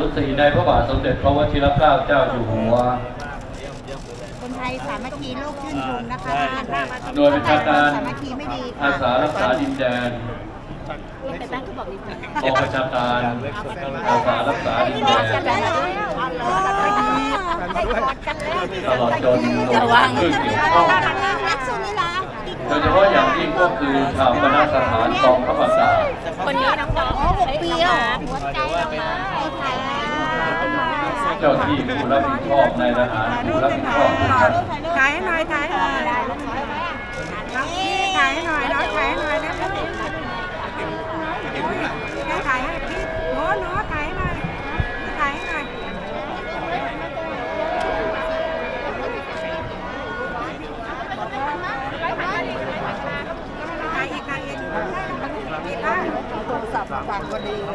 รุสีในพระบาทสมเด็จพระวชิรเกล้าเจ้าอยู่หัว คนไทยสามัคคีโลกชื่นชมนะคะหน่วยบัญชาการสามัคคีไม่ดีอาสารักษาดินแดนแต่ตั้งก็บอกดีค่ะกองประชาการอาสารักษาดินแดนกันแล้วได้กอดกันแล้วตลอดจนหน่วยระวังผู้เกี่ยวข้องรักสุนิลาโดยเฉพาะอย่างยิ่งก็คือชาวคณะสถานกองทัพอากาศคนนี้น้องน้องโอ้หกปีอะหัวใจน้องมาไอ้ไทย เจ้าที่ผู้รับผิดชอบในทหารผู้รับผิดชอบทุกท่านถ่ายให้หน่อยถ่ายให้หน่อยน้องพี่ถ่ายให้หน่อยน้องถ่ายให้หน่อยนะแกถ่ายให้พี่หนูหนูถ่ายให้หน่อยถ่ายให้หน่อยถ่ายอีกถ่ายอีกอีกบ้าง โทรศัพท์ฟังก็ดีไ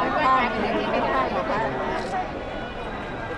ม่พลาดไม่พลาดหรอกค่ะ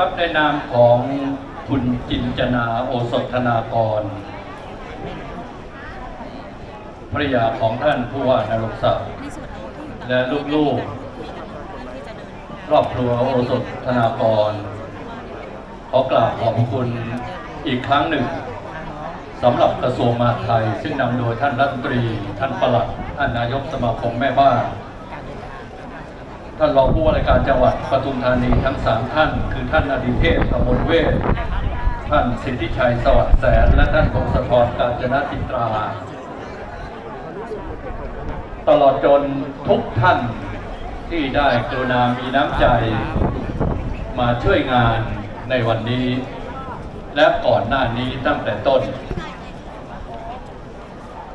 ครับในนามของคุณจินจนาโอสถธนากรภรยาของท่านผู้ว่านรงศักดิ์และลูกๆครอบครัวโอสถธนากร ขอกราบขอบคุณอีกครั้งหนึ่งสำหรับกระทรวงมหาดไทย ซึ่งนำโดยท่านรัฐมนตรี ท่านประหลัดท่านนายกสมาคมแม่บ้าน ท่านรองผู้ว่าราชการจังหวัดปทุมธานีทั้งสามท่าน คือท่านอดิเทพกมลเวชท่านสิทธิชัยสวัสดิ์แสน และท่านพงศธรกาญจนจิตรา ตลอดจนทุกท่านที่ได้กรุณามีน้ำใจมาช่วยงานในวันนี้ และก่อนหน้านี้ตั้งแต่ต้น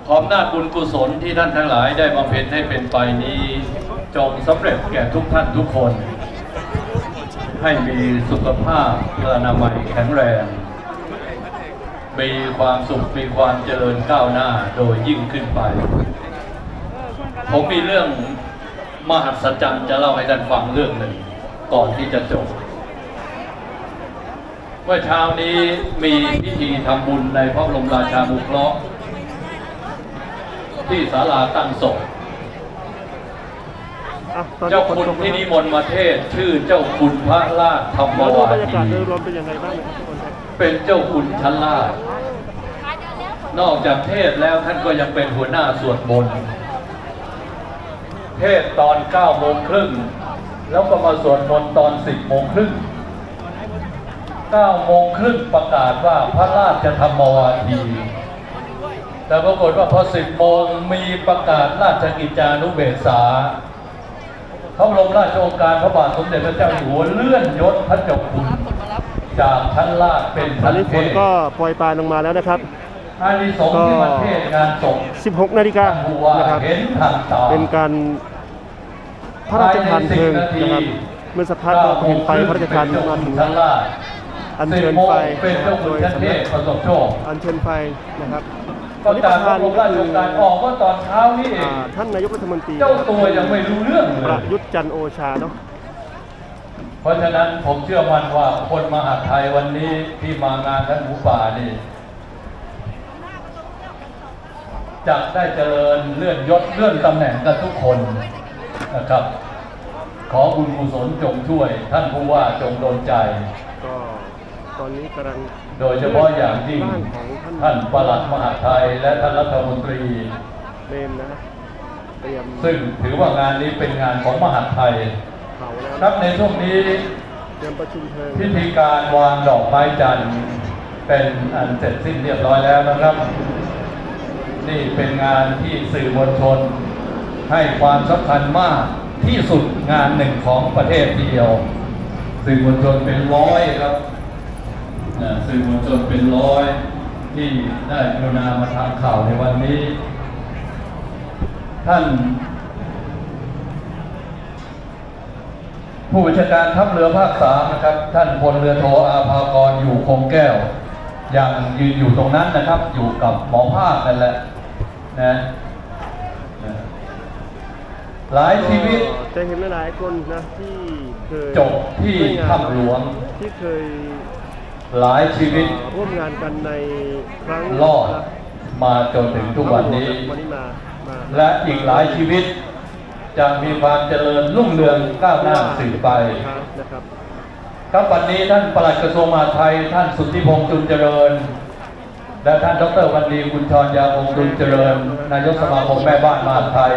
ขออำนาจบุญกุศลที่ท่านทั้งหลายได้บำเพ็ญให้เป็นไปนี้ จงสำเร็จแก่ทุกท่านทุกคน ให้มีสุขภาพอนามัยแข็งแรง มีความสุขมีความเจริญก้าวหน้าโดยยิ่งขึ้นไป ผมมีเรื่องมหัศจรรย์จะเล่าให้ท่านฟังเรื่องหนึ่ง ก่อนที่จะจบเมื่อเช้านี้มีพิธีทำบุญในพระบรมราชานุเคราะห์ ที่ศาลาตั้งศพอะตอนนี้เจ้าฝนคุณตกที่นะนิมนต์มาเทศน์ชื่อเจ้าคุณพระราชธรรมแล้ววาบรรยากาศทีโดยรวมเป็นยังไงบ้างนะครับทุกคนครับเป็นเจ้าคุณชั้นลาชนอกจากเทศแล้วท่านก็ยังเป็นหัวหน้าสวดมนต์เทศตอน9โมงครึ่งแล้วก็มาสวดมนต์ตอน 10โมงครึ่ง9โมงครึ่งประกาศว่าพระราชธรรมวาที แต่ปรากฏว่าพอ10โมงมีประกาศราชกิจจานุเบกษาพระบรมราชโองการพระบาทสมเด็จพระเจ้าอยู่หัวเลื่อนยศพระเจ้าคุณจากชั้นลาดเป็นตอชั้นนนี้เทฝนพก็โปรยปลายลงมาแล้วนะครับ อานิสงส์ที่ประเทศงานศพ16 นาฬิกาผู้ว่านะครับ เห็นทางตา เป็นการพระราชทานเพลิงภายใน10นาทีนะครับ เมื่อสักพักเราเห็นไฟพระราชทานมาถึงชั้นลาดอัญเชิญไฟ10โมงเป็นเจ้าคุณชั้นเทพประสบโชค อัญเชิญไฟนะครับ ก็วันนี้ปจากระพระธานบรมราชโองการออกก็ตอนเช้านี่เออ่างท่านนายกรัฐมนตรีเจ้าตัวยังไม่รู้เรื่องเลประยยุทธ์จันทร์โอชาเนาะเพราะฉะนั้นผมเชื่อมั่นว่าคนมหาดไทยวันนี้ที่มางานท่านหมูป่านี่จะได้เจริญเลื่อนยศเลื่อนตำแหน่งกันทุกคนนะครับ ขอบุญกุศลจงช่วย ท่านผู้ว่าจงโดนใจ ก็ตอนนี้กำลัง โดยเฉพาะอย่างยิ่งบ้านของท่านท่านปลัดมหาดไทยและท่านรัฐมนตรีเนมนะเตรียมซึ่งถือว่างานนี้เป็นงานของมหาดไทยเผาแล้วครับในช่วงนี้เตรียมประชุมเพลิงพิธีการวางดอกไม้จันทร์เป็นอันเสร็จสิ้นเรียบร้อยแล้วนะครับ นี่เป็นงานที่สื่อมวลชน ให้ความสำคัญมากที่สุดงานหนึ่งของประเทศทีเดียว สื่อมวลชนเป็นร้อยครับนะ สื่อมวลชนเป็นร้อยที่ได้กรุณามาทำข่าวในวันนี้ ท่าน ผู้บัญชาการทัพเรือภาคสามนะครับ ท่านพลเรือโทอาภากรอยู่คงแก้ว ยังยืนอยู่ตรงนั้นนะครับ อยู่กับหมอภาคนั่นแหละนะนะหลายชีวิตก็จะเห็นหลายๆคนนะที่เคยจบที่ร่วมงานถ้ำหลวงที่เคย หลายชีวิตเอ่อร่วมงานกันในครั้งรอดนะมาจนถึงทุกวันนี้วันนี้มามาและอีกหลายชีวิต จะมีความเจริญรุ่งเรืองก้าวหน้าสืบไปนะครับครับวันนี้ท่านปลัดกระทรวงมหาดไทย ท่านสุทธิพงษ์จุนเจริญ และท่านดรวันดีกุลชรยาพงษ์จุนเจริญ นายกสมาคมแม่บ้านมหาดไทย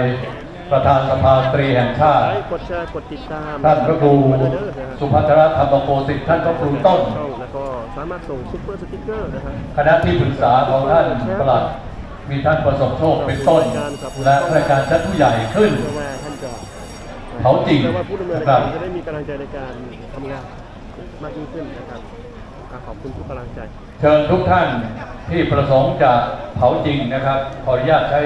ประธานสภาตรีแห่งชาติไลค์กดแชร์กดติดตามท่านพระครูมาเด้อๆนะฮะสุภัทรธรรมโกสิทธิ์ท่านพระครูต้นช่องแล้วก็ สามารถส่งซุปเปอร์สติ๊กเกอร์นะฮะคณะที่ปรึกษาของท่านปลัดมีท่านประสบโชคเป็นต้น และข้าราชการชั้นผู้ใหญ่ขึ้นเพื่อว่าท่านจะเขาจริงเพื่อว่าผู้ดำเนินครักาบรจะได้มีกำลังใจในการทำงานมากยิ่งขึ้นนะครับอะขอบคุณทุกกำลังใจ เชิญทุกท่านที่ประสงค์จะเผาจริงนะครับขออนุญาตใช้